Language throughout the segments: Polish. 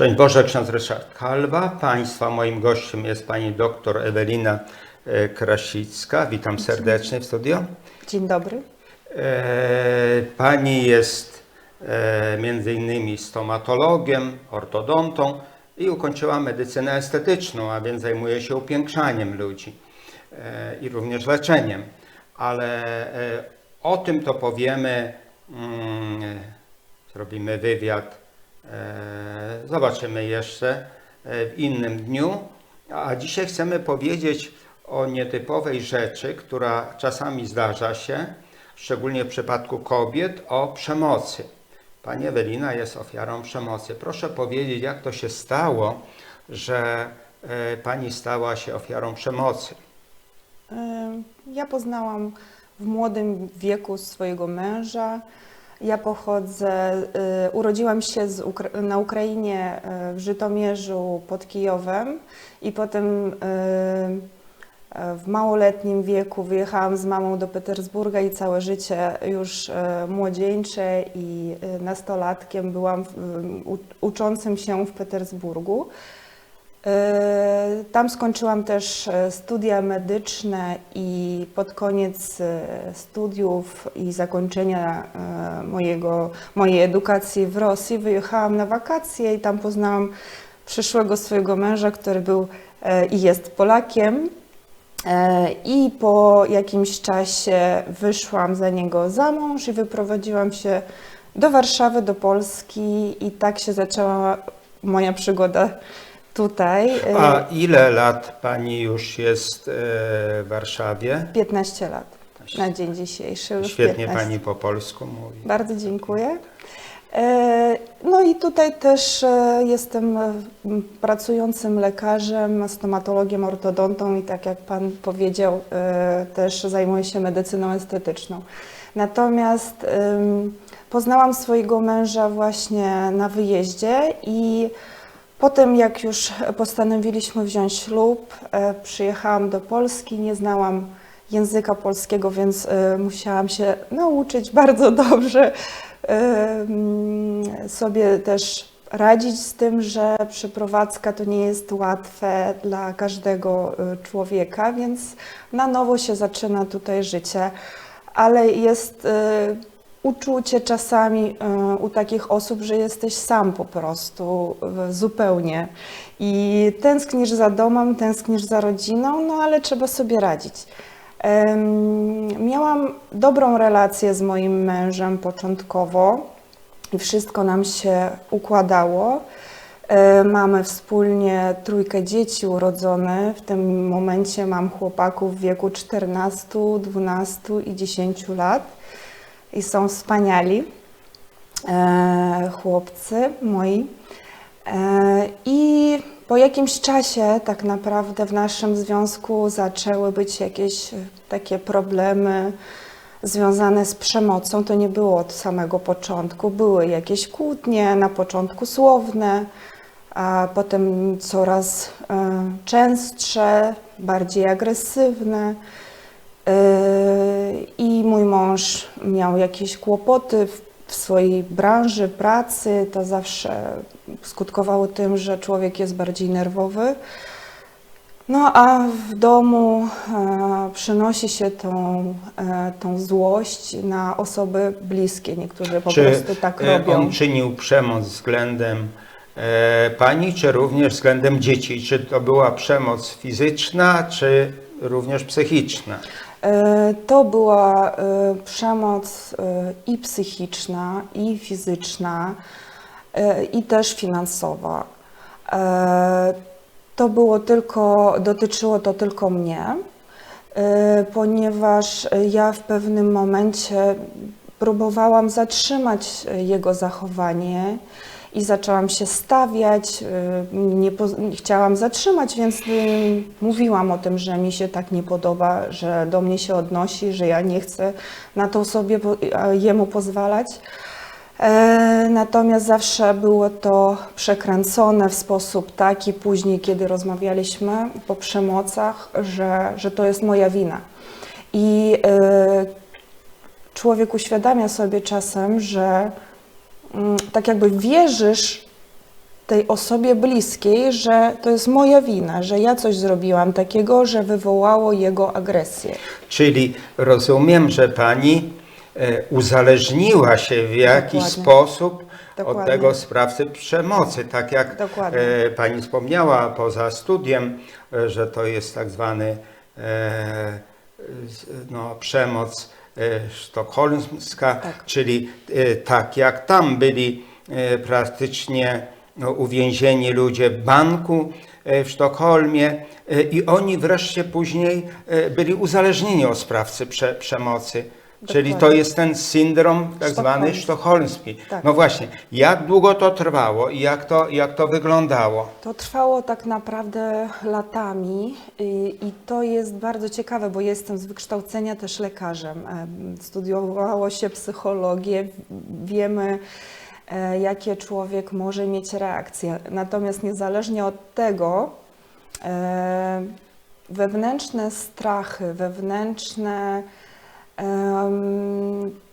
Szczęść Boże, ksiądz Ryszard Kalwa. Państwa moim gościem jest pani doktor Ewelina e, Krasicka. Witam serdecznie w studio. Dzień dobry. E, Pani jest e, między innymi stomatologiem, ortodontą i ukończyła medycynę estetyczną, a więc zajmuje się upiększaniem ludzi i również leczeniem. Ale o tym to powiemy, mm, zrobimy wywiad, e, zobaczymy jeszcze e, w innym dniu. A dzisiaj chcemy powiedzieć o nietypowej rzeczy, która czasami zdarza się, szczególnie w przypadku kobiet, o przemocy. Pani Ewelina jest ofiarą przemocy. Proszę powiedzieć, jak to się stało, że e, pani stała się ofiarą przemocy? Ja poznałam w młodym wieku swojego męża. Ja pochodzę, e, urodziłam się Ukra- na Ukrainie e, w Żytomierzu pod Kijowem i potem e, w małoletnim wieku wyjechałam z mamą do Petersburga i całe życie już młodzieńcze i nastolatkiem byłam w- uczącym się w Petersburgu. E, Tam skończyłam też e, studia medyczne i pod koniec e, studiów i zakończenia mojego, mojej edukacji w Rosji wyjechałam na wakacje i tam poznałam przyszłego swojego męża, który był i jest Polakiem. I po jakimś czasie wyszłam za niego za mąż i wyprowadziłam się do Warszawy, do Polski i tak się zaczęła moja przygoda tutaj. E, A ile lat pani już jest e, w Warszawie? 15 lat na dzień dzisiejszy. już Świetnie 15. pani po polsku mówi. Bardzo dziękuję. E, No i tutaj też jestem pracującym lekarzem, stomatologiem, ortodontą i tak jak Pan powiedział, też zajmuję się medycyną estetyczną. Natomiast poznałam swojego męża właśnie na wyjeździe i Potem, jak już postanowiliśmy wziąć ślub, e, przyjechałam do Polski, nie znałam języka polskiego, więc e, musiałam się nauczyć bardzo dobrze e, mm, sobie też radzić z tym, że przeprowadzka to nie jest łatwe dla każdego człowieka, więc na nowo się zaczyna tutaj życie, ale jest uczucie czasami e, u takich osób, że jesteś sam po prostu zupełnie i tęsknisz za domem, tęsknisz za rodziną, no ale trzeba sobie radzić. Miałam dobrą relację z moim mężem początkowo i wszystko nam się układało. E, Mamy wspólnie trójkę dzieci urodzone. W tym momencie mam chłopaków w wieku 14, 12 i 10 lat i są wspaniali e, chłopcy moi. E, I po jakimś czasie tak naprawdę w naszym związku zaczęły być jakieś e, takie problemy związane z przemocą. To nie było od samego początku. Były jakieś kłótnie, na początku słowne, a potem coraz e, częstsze, bardziej agresywne. I mój mąż miał jakieś kłopoty w, swojej branży, pracy. To zawsze skutkowało tym, że człowiek jest bardziej nerwowy. No a w domu e, przynosi się tą, e, tą złość na osoby bliskie. Niektórzy po Czy prostu tak e, robią. on czynił przemoc względem e, pani, czy również względem dzieci? Czy to była przemoc fizyczna, czy również psychiczna? E, To była e, przemoc e, i psychiczna, i fizyczna, i też finansowa. To było tylko, dotyczyło to tylko mnie, ponieważ ja w pewnym momencie próbowałam zatrzymać jego zachowanie i zaczęłam się stawiać, y, nie nie chciałam zatrzymać, więc y, mówiłam o tym, że mi się tak nie podoba, że do mnie się odnosi, że ja nie chcę na to sobie, jemu pozwalać. E, Natomiast zawsze było to przekręcone w sposób taki później, kiedy rozmawialiśmy po przemocach, że, że to jest moja wina. I e, człowiek uświadamia sobie czasem, że tak jakby wierzysz tej osobie bliskiej, że to jest moja wina, że ja coś zrobiłam takiego, że wywołało jego agresję. Czyli rozumiem, że pani e, uzależniła się w jakiś Dokładnie. sposób od Dokładnie. tego sprawcy przemocy. Tak jak Dokładnie. e, pani wspomniała poza studiem, e, że to jest tak zwany no, przemoc sztokholmska, Tak. czyli e, tak jak tam byli e, praktycznie no, uwięzieni ludzie banku e, w Sztokholmie e, i oni wreszcie później e, byli uzależnieni od sprawcy prze, przemocy. Czyli to jest ten syndrom tak zwany Sztokholmski. Tak. No właśnie, jak długo to trwało i jak to, jak to wyglądało? To trwało tak naprawdę latami i, to jest bardzo ciekawe, bo jestem z wykształcenia też lekarzem. Em, Studiowało się psychologię, wiemy e, jakie człowiek może mieć reakcje. Natomiast niezależnie od tego, e, wewnętrzne strachy, wewnętrzne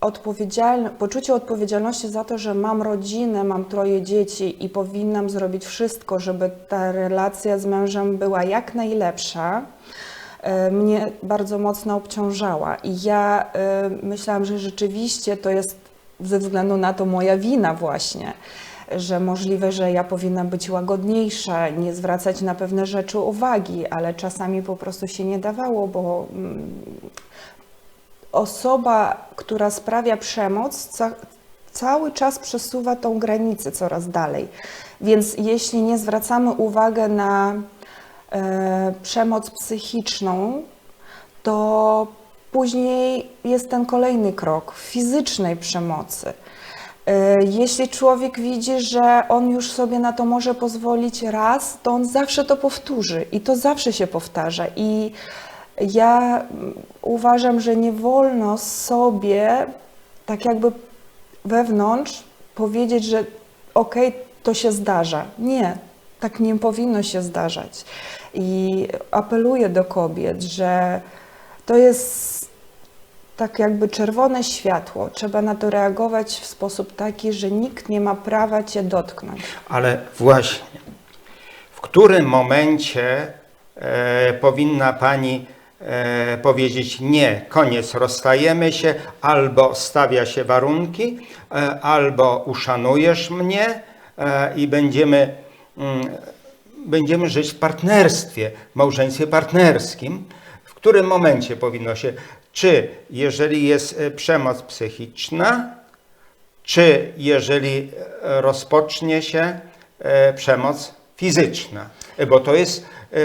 odpowiedzialne, poczucie odpowiedzialności za to, że mam rodzinę, mam troje dzieci i powinnam zrobić wszystko, żeby ta relacja z mężem była jak najlepsza, e, mnie bardzo mocno obciążała. I ja e, myślałam, że rzeczywiście to jest ze względu na to moja wina właśnie, że możliwe, że ja powinnam być łagodniejsza, nie zwracać na pewne rzeczy uwagi, ale czasami po prostu się nie dawało, bo mm, osoba, która sprawia przemoc, ca cały czas przesuwa tą granicę coraz dalej. Więc jeśli nie zwracamy uwagi na e, przemoc psychiczną, to później jest ten kolejny krok fizycznej przemocy. E, Jeśli człowiek widzi, że on już sobie na to może pozwolić raz, to on zawsze to powtórzy i to zawsze się powtarza. I ja uważam, że nie wolno sobie tak jakby wewnątrz powiedzieć, że okej, to się zdarza. Nie, tak nie powinno się zdarzać. I apeluję do kobiet, że to jest tak jakby czerwone światło. Trzeba na to reagować w sposób taki, że nikt nie ma prawa cię dotknąć. Ale właśnie, w którym momencie e, powinna Pani e, powiedzieć nie, koniec, rozstajemy się, albo stawia się warunki, e, albo uszanujesz mnie e, i będziemy, mm, będziemy żyć w partnerstwie, w małżeństwie partnerskim. W którym momencie powinno się, czy jeżeli jest przemoc psychiczna, czy jeżeli rozpocznie się przemoc fizyczna, bo to jest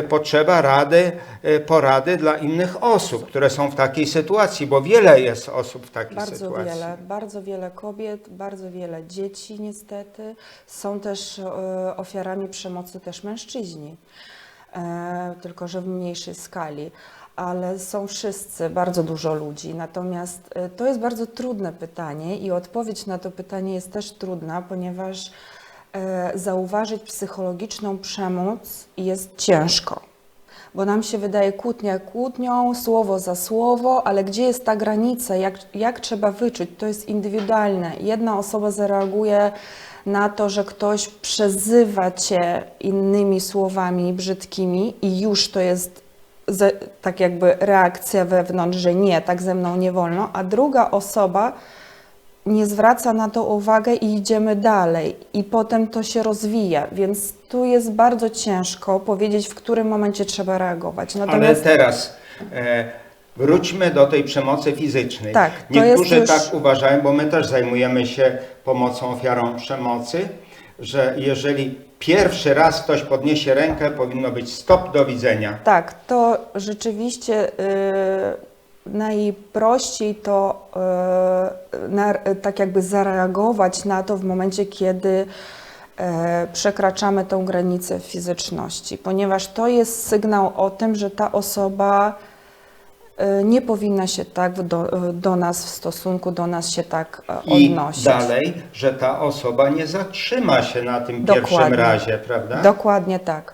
potrzeba rady, e, porady dla innych osób, które są w takiej sytuacji, bo wiele jest osób w takiej Bardzo sytuacji. wiele, bardzo wiele kobiet, bardzo wiele dzieci niestety. Są też e, ofiarami przemocy też mężczyźni, e, tylko że w mniejszej skali. Ale są wszyscy, bardzo dużo ludzi. Natomiast e, to jest bardzo trudne pytanie i odpowiedź na to pytanie jest też trudna, ponieważ e, zauważyć psychologiczną przemoc jest ciężko. Bo nam się wydaje kłótnia kłótnią, słowo za słowo, ale gdzie jest ta granica, jak, jak trzeba wyczuć, to jest indywidualne. Jedna osoba zareaguje na to, że ktoś przezywa cię innymi słowami brzydkimi i już to jest tak jakby reakcja wewnątrz, że nie, tak ze mną nie wolno, a druga osoba nie zwraca na to uwagę i idziemy dalej. I potem to się rozwija, więc tu jest bardzo ciężko powiedzieć, w którym momencie trzeba reagować. Ale Natomiast teraz e, wróćmy do tej przemocy fizycznej. Tak, to Niektórzy jest już- tak uważają, bo my też zajmujemy się pomocą ofiarom przemocy, że jeżeli pierwszy raz ktoś podniesie rękę, powinno być stop do widzenia. tak, to rzeczywiście y, najprościej to na, tak jakby zareagować na to w momencie, kiedy e, przekraczamy tą granicę fizyczności, ponieważ to jest sygnał o tym, że ta osoba e, nie powinna się tak do, do nas w stosunku do nas się tak e, I odnosić. dalej, że ta osoba nie zatrzyma się na tym pierwszym Dokładnie. razie, prawda? Dokładnie tak.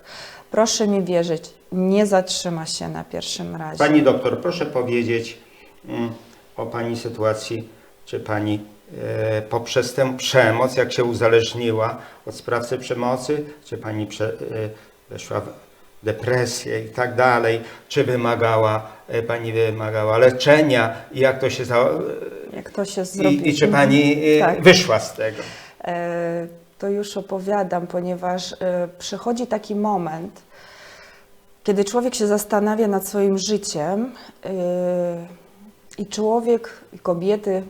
Proszę mi wierzyć, nie zatrzyma się na pierwszym razie. Pani doktor, proszę powiedzieć mm, o Pani sytuacji czy pani e, poprzez tę przemoc, jak się uzależniła od sprawcy przemocy, czy pani prze, e, weszła w depresję i tak dalej, czy wymagała, e, pani wymagała leczenia i jak to się za, Jak to się zrobi? i, i czy pani e, Tak. wyszła z tego? E, To już opowiadam, ponieważ e, przychodzi taki moment, kiedy człowiek się zastanawia nad swoim życiem e, i człowiek i kobiety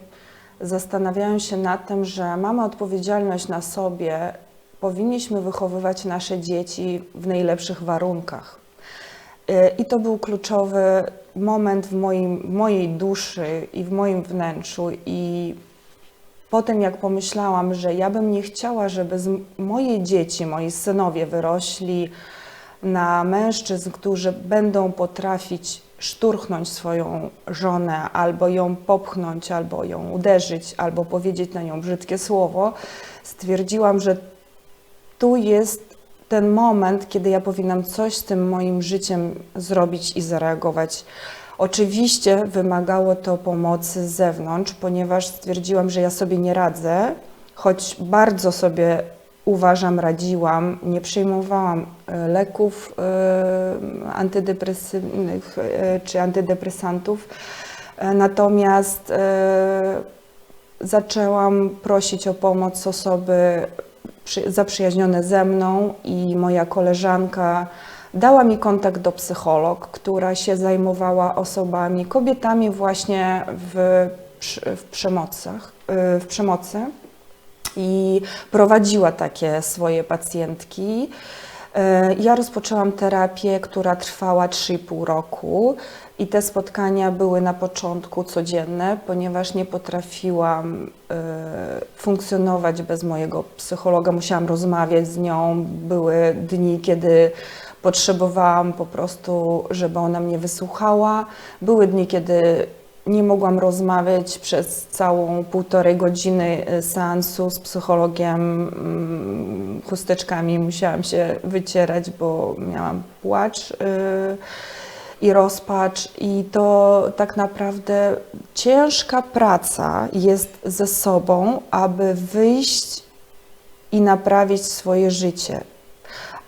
zastanawiają się nad tym, że mamy odpowiedzialność na sobie, powinniśmy wychowywać nasze dzieci w najlepszych warunkach. E, I to był kluczowy moment w moim, w mojej duszy i w moim wnętrzu i Potem jak pomyślałam, że ja bym nie chciała, żeby moje dzieci, moi synowie wyrośli na mężczyzn, którzy będą potrafić szturchnąć swoją żonę, albo ją popchnąć, albo ją uderzyć, albo powiedzieć na nią brzydkie słowo, stwierdziłam, że tu jest ten moment, kiedy ja powinnam coś z tym moim życiem zrobić i zareagować. Oczywiście wymagało to pomocy z zewnątrz, ponieważ stwierdziłam, że ja sobie nie radzę, choć bardzo sobie uważam, radziłam, nie przyjmowałam e, leków e, antydepresyjnych e, czy antydepresantów. Natomiast zaczęłam prosić o pomoc osoby przy, zaprzyjaźnione ze mną i moja koleżanka dała mi kontakt do psycholog, która się zajmowała osobami, kobietami właśnie w, w przemocach, y, w przemocy i prowadziła takie swoje pacjentki. E, Ja rozpoczęłam terapię, która trwała 3,5 roku i te spotkania były na początku codzienne, ponieważ nie potrafiłam e, funkcjonować bez mojego psychologa. Musiałam rozmawiać z nią. Były dni, kiedy potrzebowałam po prostu, żeby ona mnie wysłuchała. Były dni, kiedy nie mogłam rozmawiać przez całą półtorej godziny e, seansu z psychologiem. mm, Chusteczkami musiałam się wycierać, bo miałam płacz y, i rozpacz. I to tak naprawdę ciężka praca jest ze sobą, aby wyjść i naprawić swoje życie.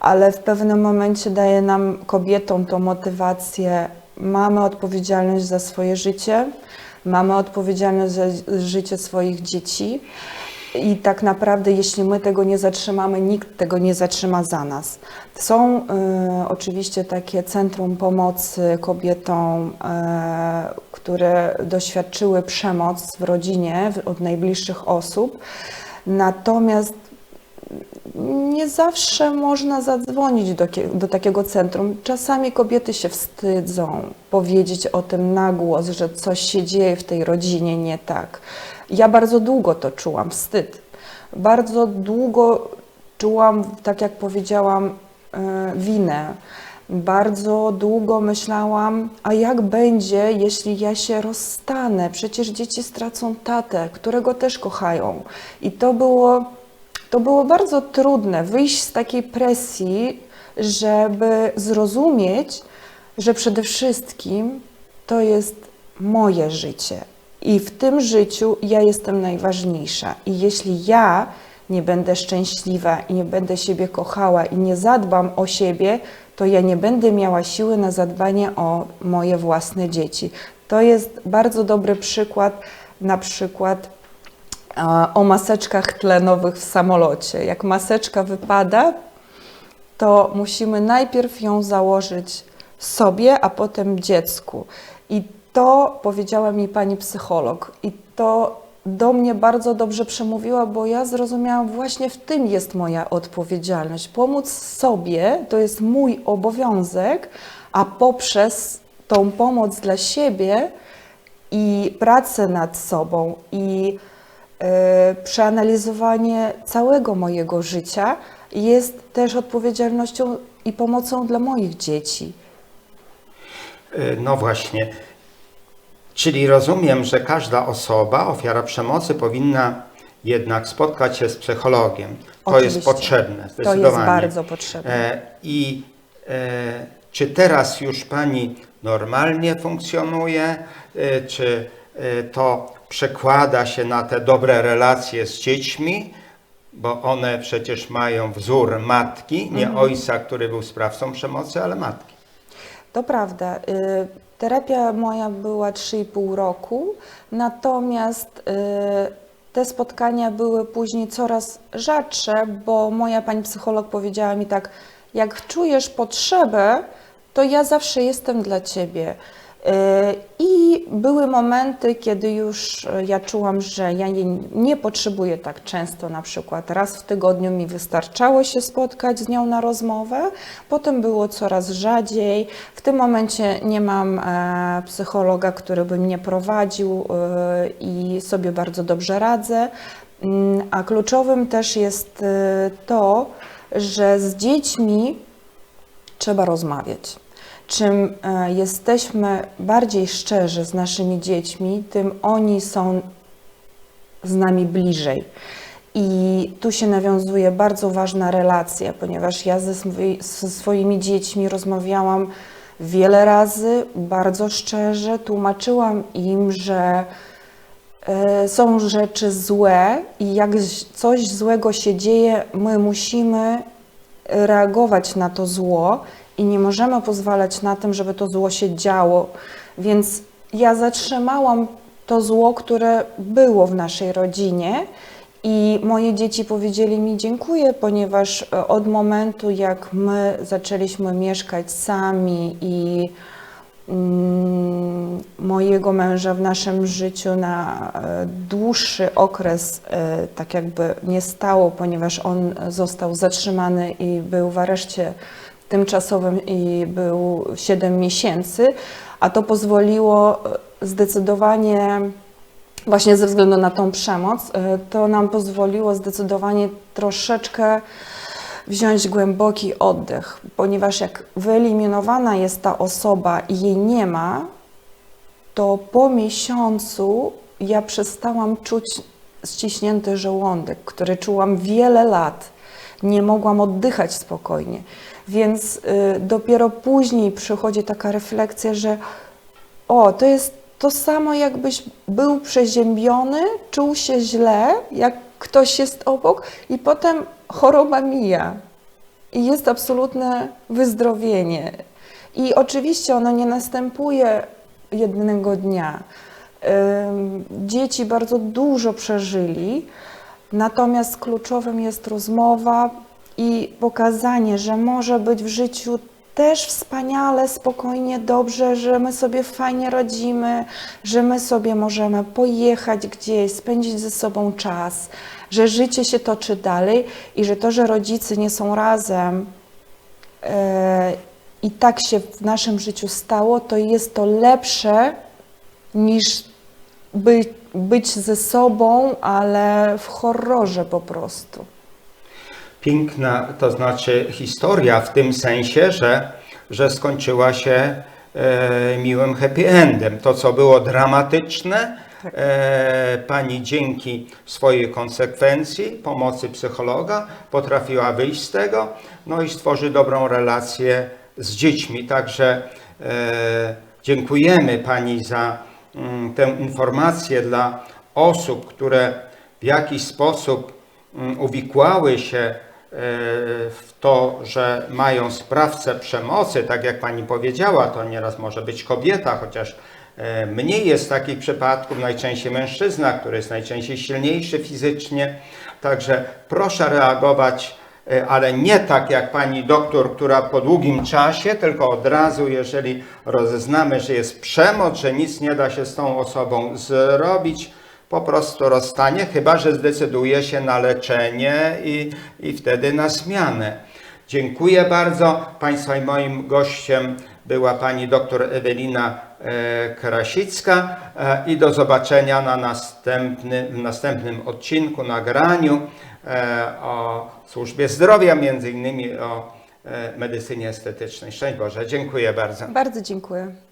Ale w pewnym momencie daje nam kobietom tą motywację. Mamy odpowiedzialność za swoje życie, mamy odpowiedzialność za życie swoich dzieci. I tak naprawdę, jeśli my tego nie zatrzymamy, nikt tego nie zatrzyma za nas. Są y, oczywiście takie centrum pomocy kobietom, e, które doświadczyły przemoc w rodzinie od najbliższych osób. Natomiast nie zawsze można zadzwonić do, do takiego centrum. Czasami kobiety się wstydzą powiedzieć o tym na głos, że coś się dzieje w tej rodzinie nie tak. Ja bardzo długo to czułam, wstyd. Bardzo długo czułam, tak jak powiedziałam, e, winę. Bardzo długo myślałam, a jak będzie, jeśli ja się rozstanę? Przecież dzieci stracą tatę, którego też kochają. I to było to było bardzo trudne wyjść z takiej presji, żeby zrozumieć, że przede wszystkim to jest moje życie i w tym życiu ja jestem najważniejsza. I jeśli ja nie będę szczęśliwa i nie będę siebie kochała i nie zadbam o siebie, to ja nie będę miała siły na zadbanie o moje własne dzieci. To jest bardzo dobry przykład, na przykład o maseczkach tlenowych w samolocie. Jak maseczka wypada, to musimy najpierw ją założyć sobie, a potem dziecku. I to powiedziała mi pani psycholog. I to do mnie bardzo dobrze przemówiła, bo ja zrozumiałam, właśnie w tym jest moja odpowiedzialność. Pomóc sobie to jest mój obowiązek, a poprzez tą pomoc dla siebie i pracę nad sobą i przeanalizowanie całego mojego życia jest też odpowiedzialnością i pomocą dla moich dzieci. E, No właśnie. Czyli rozumiem, że każda osoba, ofiara przemocy, powinna jednak spotkać się z psychologiem. To jest Oczywiście. potrzebne, To zdecydowanie. jest bardzo potrzebne. E, I e, czy teraz już Pani normalnie funkcjonuje, e, czy e, to przekłada się na te dobre relacje z dziećmi, bo one przecież mają wzór matki, nie ojca, który był sprawcą przemocy, ale matki. To prawda. y, Terapia moja była 3,5 roku, natomiast y, te spotkania były później coraz rzadsze, bo moja pani psycholog powiedziała mi tak: jak czujesz potrzebę, to ja zawsze jestem dla ciebie. I były momenty, kiedy już ja czułam, że ja jej nie potrzebuję tak często, na przykład raz w tygodniu mi wystarczało się spotkać z nią na rozmowę, potem było coraz rzadziej. W tym momencie nie mam e, psychologa, który by mnie prowadził e, i sobie bardzo dobrze radzę. Mm, A kluczowym też jest e, to, że z dziećmi trzeba rozmawiać. Czym e, jesteśmy bardziej szczerzy z naszymi dziećmi, tym oni są z nami bliżej. I tu się nawiązuje bardzo ważna relacja, ponieważ ja ze, ze swoimi dziećmi rozmawiałam wiele razy, bardzo szczerze, tłumaczyłam im, że e, są rzeczy złe i jak coś złego się dzieje, my musimy reagować na to zło i nie możemy pozwalać na tym, żeby to zło się działo. Więc ja zatrzymałam to zło, które było w naszej rodzinie. I moje dzieci powiedzieli mi dziękuję, ponieważ e, od momentu, jak my zaczęliśmy mieszkać sami i mm, mojego męża w naszym życiu na e, dłuższy okres e, tak jakby nie stało, ponieważ on został zatrzymany i był w areszcie tymczasowym i był 7 miesięcy, a to pozwoliło e, zdecydowanie właśnie ze względu na tą przemoc, y, to nam pozwoliło zdecydowanie troszeczkę wziąć głęboki oddech, ponieważ jak wyeliminowana jest ta osoba i jej nie ma, to po miesiącu ja przestałam czuć ściśnięty żołądek, który czułam wiele lat. Nie mogłam oddychać spokojnie. Więc y, dopiero później przychodzi taka refleksja, że o, to jest to samo, jakbyś był przeziębiony, czuł się źle, jak ktoś jest obok, i potem choroba mija. I jest absolutne wyzdrowienie. I oczywiście ono nie następuje jednego dnia. Dzieci bardzo dużo przeżyli, natomiast kluczowym jest rozmowa i pokazanie, że może być w życiu też wspaniale, spokojnie, dobrze, że my sobie fajnie radzimy, że my sobie możemy pojechać gdzieś, spędzić ze sobą czas, że życie się toczy dalej i że to, że rodzice nie są razem, e, i tak się w naszym życiu stało, to jest to lepsze niż by, być ze sobą, ale w horrorze po prostu. Piękna, to znaczy historia w tym sensie, że, że skończyła się e, miłym happy endem. To, co było dramatyczne, Tak. e, pani dzięki swojej konsekwencji, pomocy psychologa, potrafiła wyjść z tego, no i stworzy dobrą relację z dziećmi. Także e, dziękujemy pani za mm, tę informację dla osób, które w jakiś sposób mm, uwikłały się w to, że mają sprawcę przemocy, tak jak pani powiedziała, to nieraz może być kobieta, chociaż e, mniej jest takich przypadków, najczęściej mężczyzna, który jest najczęściej silniejszy fizycznie. Także proszę reagować, e, ale nie tak jak pani doktor, która po długim czasie, tylko od razu, jeżeli rozeznamy, że jest przemoc, że nic nie da się z tą osobą zrobić, po prostu rozstanie, chyba że zdecyduje się na leczenie i, i wtedy na zmianę. Dziękuję bardzo. Państwa i moim gościem była pani dr Ewelina e, Krasicka e, i do zobaczenia na następny, w następnym odcinku, nagraniu e, o służbie zdrowia, między innymi o medycynie estetycznej. Szczęść Boże, dziękuję bardzo. Bardzo dziękuję.